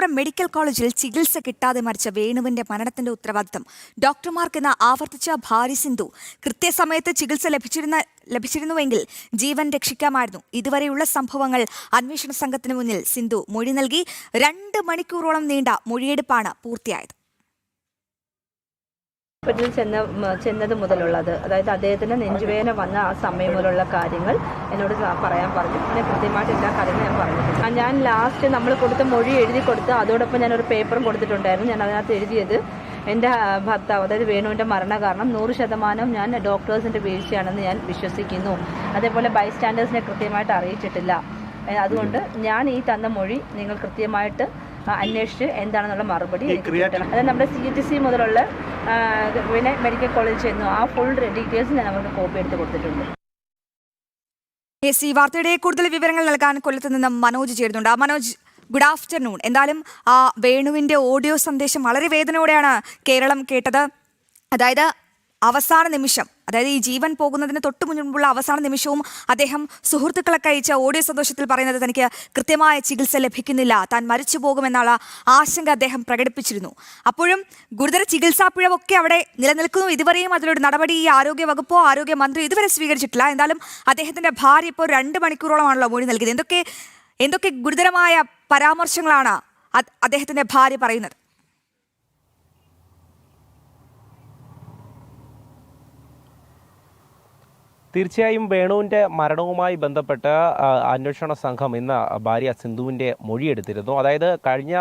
Thiruvananthapuram medical കോളേജിൽ ചികിത്സ കിട്ടാതെ മരിച്ച വേണുവിന്റെ മരണത്തിന്റെ ഉത്തരവാദിത്തം. ഡോക്ടർമാർക്കെന്ന് ആവർത്തിച്ച ഭാര്യ സിന്ധു. കൃത്യസമയത്ത് ചികിത്സ ലഭിച്ചിരുന്ന ലഭിച്ചിരുന്നുവെങ്കിൽ ജീവൻ രക്ഷിക്കാമായിരുന്നു. ഇതുവരെയുള്ള സംഭവങ്ങൾ അന്വേഷണ സംഘത്തിന് മുന്നിൽ സിന്ധു മൊഴി നൽകി. രണ്ട് മണിക്കൂറോളം നീണ്ട മൊഴിയെടുപ്പാണ് പൂർത്തിയായത്. ഹോസ്പിറ്റലിൽ ചെന്ന ചെന്നത് മുതലുള്ളത്. അതായത് അദ്ദേഹത്തിന് നെഞ്ചുവേദന വന്ന ആ സമയം മുതലുള്ള കാര്യങ്ങൾ എന്നോട് പറയാൻ പറഞ്ഞു. അങ്ങനെ കൃത്യമായിട്ട് എല്ലാ കാര്യങ്ങളും ഞാൻ ആ, ഞാൻ ലാസ്റ്റ് നമ്മൾ കൊടുത്ത മൊഴി എഴുതി കൊടുത്ത് അതോടൊപ്പം ഞാനൊരു പേപ്പറും കൊടുത്തിട്ടുണ്ടായിരുന്നു. ഞാൻ അതിനകത്ത് എഴുതിയത് എന്റെ ഭർത്താവ് അതായത് വേണുവിന്റെ മരണകാരണം. നൂറ് ശതമാനം ഞാൻ ഡോക്ടേഴ്സിന്റെ വീഴ്ചയാണെന്ന് ഞാൻ വിശ്വസിക്കുന്നു. അതേപോലെ ബൈസ്റ്റാൻഡേഴ്സിനെ കൃത്യമായിട്ട് അറിയിച്ചിട്ടില്ല. അതുകൊണ്ട് ഞാൻ ഈ തന്ന മൊഴി നിങ്ങൾ കൃത്യമായിട്ട് അന്വേഷിച്ച് എന്താണെന്നുള്ള മറുപടി കിട്ടണം. അത് നമ്മുടെ സി ടി സി മുതലുള്ള പിന്നെ മെഡിക്കൽ കോളേജ് ചെന്നു ആ ഫുൾ ഡീറ്റെയിൽസ് ഞാൻ അവർക്ക് കോപ്പി എടുത്ത് കൊടുത്തിട്ടുണ്ട്. യെസ് ഈ വാർത്തയുടെ കൂടുതൽ വിവരങ്ങൾ നൽകാൻ കൊല്ലത്ത് നിന്ന് മനോജ് ചേരുന്നുണ്ട്. ആ മനോജ് ഗുഡ് ആഫ്റ്റർനൂൺ എന്തായാലും ആ വേണുവിന്റെ ഓഡിയോ സന്ദേശം വളരെ വേദനയോടെയാണ് കേരളം കേട്ടത്. അതായത് അവസാന നിമിഷം അതായത് ഈ ജീവൻ പോകുന്നതിന് തൊട്ട് മുൻപുള്ള അവസാന നിമിഷവും അദ്ദേഹം സുഹൃത്തുക്കളൊക്കെ അയച്ച ഓഡിയോ സന്തോഷത്തിൽ പറയുന്നത് തനിക്ക് കൃത്യമായ ചികിത്സ ലഭിക്കുന്നില്ല. താൻ മരിച്ചു പോകുമെന്നുള്ള ആശങ്ക അദ്ദേഹം പ്രകടിപ്പിച്ചിരുന്നു. അപ്പോഴും ഗുരുതര ചികിത്സാ പിഴവൊക്കെ അവിടെ നിലനിൽക്കുന്നു. ഇതുവരെയും അതിലൊരു നടപടി ഈ ആരോഗ്യ വകുപ്പോ ആരോഗ്യ മന്ത്രി ഇതുവരെ സ്വീകരിച്ചിട്ടില്ല. എന്തായാലും അദ്ദേഹത്തിന്റെ ഭാര്യ ഇപ്പോൾ രണ്ട് മണിക്കൂറോളമാണല്ലോ മൊഴി നൽകിയത് എന്തൊക്കെ എന്തൊക്കെ ഗുരുതരമായ പരാമർശങ്ങളാണ് അദ്ദേഹത്തിന്റെ ഭാര്യ പറയുന്നത്? തീർച്ചയായും വേണുവിന്റെ മരണവുമായി ബന്ധപ്പെട്ട് അന്വേഷണ സംഘം ഇന്ന് ഭാര്യ സിന്ധുവിന്റെ മൊഴിയെടുത്തിരുന്നു. അതായത് കഴിഞ്ഞ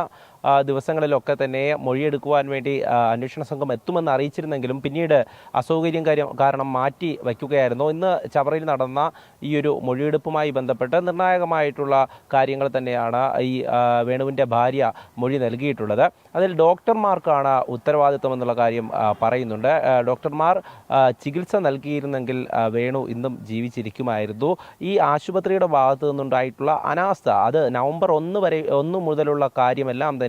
ദിവസങ്ങളിലൊക്കെ തന്നെ മൊഴിയെടുക്കുവാൻ വേണ്ടി അന്വേഷണ സംഘം എത്തുമെന്ന് അറിയിച്ചിരുന്നെങ്കിലും പിന്നീട് അസൗകര്യം കാര്യം കാരണം മാറ്റി വയ്ക്കുകയായിരുന്നു. ഇന്ന് ചവറയിൽ നടന്ന ഈ ഒരു മൊഴിയെടുപ്പുമായി ബന്ധപ്പെട്ട് നിർണായകമായിട്ടുള്ള കാര്യങ്ങൾ തന്നെയാണ് ഈ വേണുവിന്റെ ഭാര്യ മൊഴി നൽകിയിട്ടുള്ളത്. അതിൽ ഡോക്ടർമാർക്കാണ് ഉത്തരവാദിത്വം എന്നുള്ള കാര്യം പറയുന്നുണ്ട്. ഡോക്ടർമാർ ചികിത്സ നൽകിയിരുന്നെങ്കിൽ വേണു ഇന്നും ജീവിച്ചിരിക്കുമായിരുന്നു. ഈ ആശുപത്രിയുടെ ഭാഗത്തു നിന്നുണ്ടായിട്ടുള്ള അനാസ്ഥ അത് നവംബർ ഒന്ന് വരെ ഒന്ന് മുതലുള്ള കാര്യമെല്ലാം തന്നെ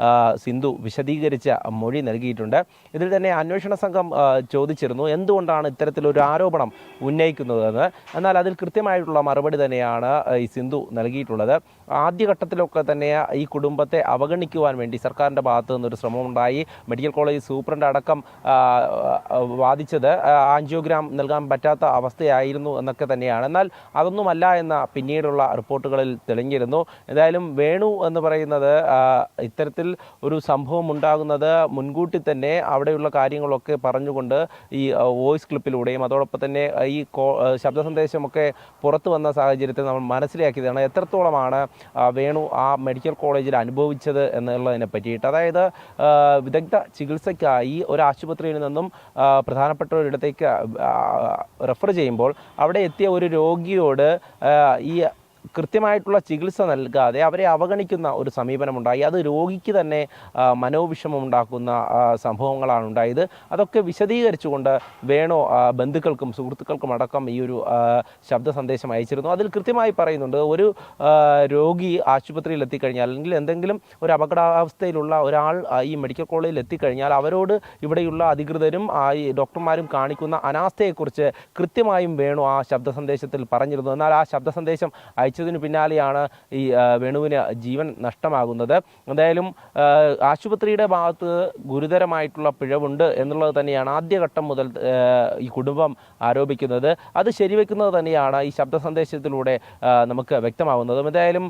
ആ, സിന്ധു വിശദീകരിച്ച മൊഴി നൽകിയിട്ടുണ്ട്. ഇതിൽ തന്നെ അന്വേഷണ സംഘം ചോദിച്ചിരുന്നു എന്തുകൊണ്ടാണ് ഇത്തരത്തിലൊരു ആരോപണം ഉന്നയിക്കുന്നതെന്ന്. എന്നാൽ അതിൽ കൃത്യമായിട്ടുള്ള മറുപടി തന്നെയാണ് ഈ സിന്ധു നൽകിയിട്ടുള്ളത്. ആദ്യഘട്ടത്തിലൊക്കെ തന്നെ ഈ കുടുംബത്തെ അവഗണിക്കുവാൻ വേണ്ടി സർക്കാരിന്റെ ഭാഗത്തു നിന്നൊരു ശ്രമമുണ്ടായി. മെഡിക്കൽ കോളേജ് സൂപ്രണ്ട് അടക്കം വാദിച്ചത് ആൻജിയോഗ്രാം നൽകാൻ പറ്റാത്ത അവസ്ഥയായിരുന്നു എന്നൊക്കെ തന്നെയാണ്. എന്നാൽ അതൊന്നുമല്ല എന്ന പിന്നീടുള്ള റിപ്പോർട്ടുകളിൽ തെളിഞ്ഞിരുന്നു. എന്തായാലും വേണു എന്ന് പറയുന്നത് ഇത്തരത്തിൽ ഒരു സംഭവം ഉണ്ടാകുന്നത് മുൻകൂട്ടി തന്നെ അവിടെയുള്ള കാര്യങ്ങളൊക്കെ പറഞ്ഞുകൊണ്ട് ഈ വോയിസ് ക്ലിപ്പിലൂടെയും അതോടൊപ്പം തന്നെ ഈ ശബ്ദ സന്ദേശമൊക്കെ പുറത്തു വന്ന സാഹചര്യത്തിൽ നമ്മൾ മനസ്സിലാക്കിയതാണ് എത്രത്തോളമാണ് വേണു ആ മെഡിക്കൽ കോളേജിൽ അനുഭവിച്ചത് എന്നുള്ളതിനെ പറ്റിയിട്ട്. അതായത് വിദഗ്ധ ചികിത്സയ്ക്കായി ഒരു ആശുപത്രിയിൽ നിന്നും പ്രധാനപ്പെട്ട ഒരിടത്തേക്ക് റെഫർ ചെയ്യുമ്പോൾ അവിടെ എത്തിയ ഒരു രോഗിയോട് ഈ കൃത്യമായിട്ടുള്ള ചികിത്സ നൽകാതെ അവരെ അവഗണിക്കുന്ന ഒരു സമീപനമുണ്ടായി. അത് രോഗിക്ക് തന്നെ മനോവിഷമം ഉണ്ടാക്കുന്ന സംഭവങ്ങളാണ് ഉണ്ടായത്. അതൊക്കെ വിശദീകരിച്ചുകൊണ്ട് വേണോ ബന്ധുക്കൾക്കും സുഹൃത്തുക്കൾക്കും അടക്കം ഈ ഒരു ശബ്ദ സന്ദേശം അയച്ചിരുന്നു. അതിൽ കൃത്യമായി പറയുന്നുണ്ട് ഒരു രോഗി ആശുപത്രിയിൽ എത്തിക്കഴിഞ്ഞാൽ അല്ലെങ്കിൽ എന്തെങ്കിലും ഒരു അപകടാവസ്ഥയിലുള്ള ഒരാൾ ഈ മെഡിക്കൽ കോളേജിൽ എത്തിക്കഴിഞ്ഞാൽ അവരോട് ഇവിടെയുള്ള അധികൃതരും ഈ ഡോക്ടർമാരും കാണിക്കുന്ന അനാസ്ഥയെക്കുറിച്ച് കൃത്യമായും വേണോ ആ ശബ്ദ സന്ദേശത്തിൽ പറഞ്ഞിരുന്നു. എന്നാൽ ആ ശബ്ദ സന്ദേശം അയച്ചതിന് പിന്നാലെയാണ് ഈ വേണുവിന് ജീവൻ നഷ്ടമാകുന്നത്. എന്തായാലും ആശുപത്രിയുടെ ഭാഗത്ത് ഗുരുതരമായിട്ടുള്ള പിഴവുണ്ട് എന്നുള്ളത് തന്നെയാണ് ആദ്യഘട്ടം മുതൽ ഈ കുടുംബം ആരോപിക്കുന്നത്. അത് ശരിവെക്കുന്നത് തന്നെയാണ് ഈ ശബ്ദ സന്ദേശത്തിലൂടെ നമുക്ക് വ്യക്തമാകുന്നത്. എന്തായാലും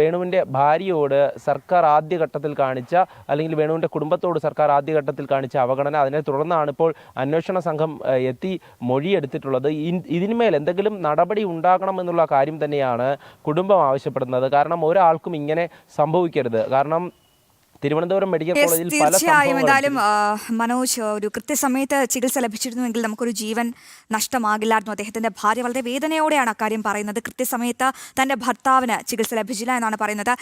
വേണുവിന്റെ ഭാര്യയോട് സർക്കാർ ആദ്യഘട്ടത്തിൽ കാണിച്ച അല്ലെങ്കിൽ വേണുവിന്റെ കുടുംബത്തോട് സർക്കാർ ആദ്യഘട്ടത്തിൽ കാണിച്ച അവഗണന അതിനെ തുടർന്നാണ് ഇപ്പോൾ അന്വേഷണ സംഘം എത്തി മൊഴിയെടുത്തിട്ടുള്ളത്. ഇതിന്മേൽ എന്തെങ്കിലും നടപടി ഉണ്ടാകണം എന്നുള്ള കാര്യം തന്നെയാണ് കുടുംബം ആവശ്യപ്പെടുന്നത്. കാരണം ഒരാൾക്കും ഇങ്ങനെ സംഭവിക്കരുത്. കാരണം തിരുവനന്തപുരം മെഡിക്കൽ കോളേജിൽ തീർച്ചയായും. എന്തായാലും മനോജ് ഒരു കൃത്യസമയത്ത് ചികിത്സ ലഭിച്ചിരുന്നുവെങ്കിൽ നമുക്കൊരു ജീവൻ നഷ്ടമാകില്ലായിരുന്നു. അദ്ദേഹത്തിന്റെ ഭാര്യ വളരെ വേദനയോടെയാണ് അക്കാര്യം പറയുന്നത്. കൃത്യസമയത്ത് തന്റെ ഭർത്താവിന് ചികിത്സ ലഭിച്ചില്ല എന്നാണ് പറയുന്നത്.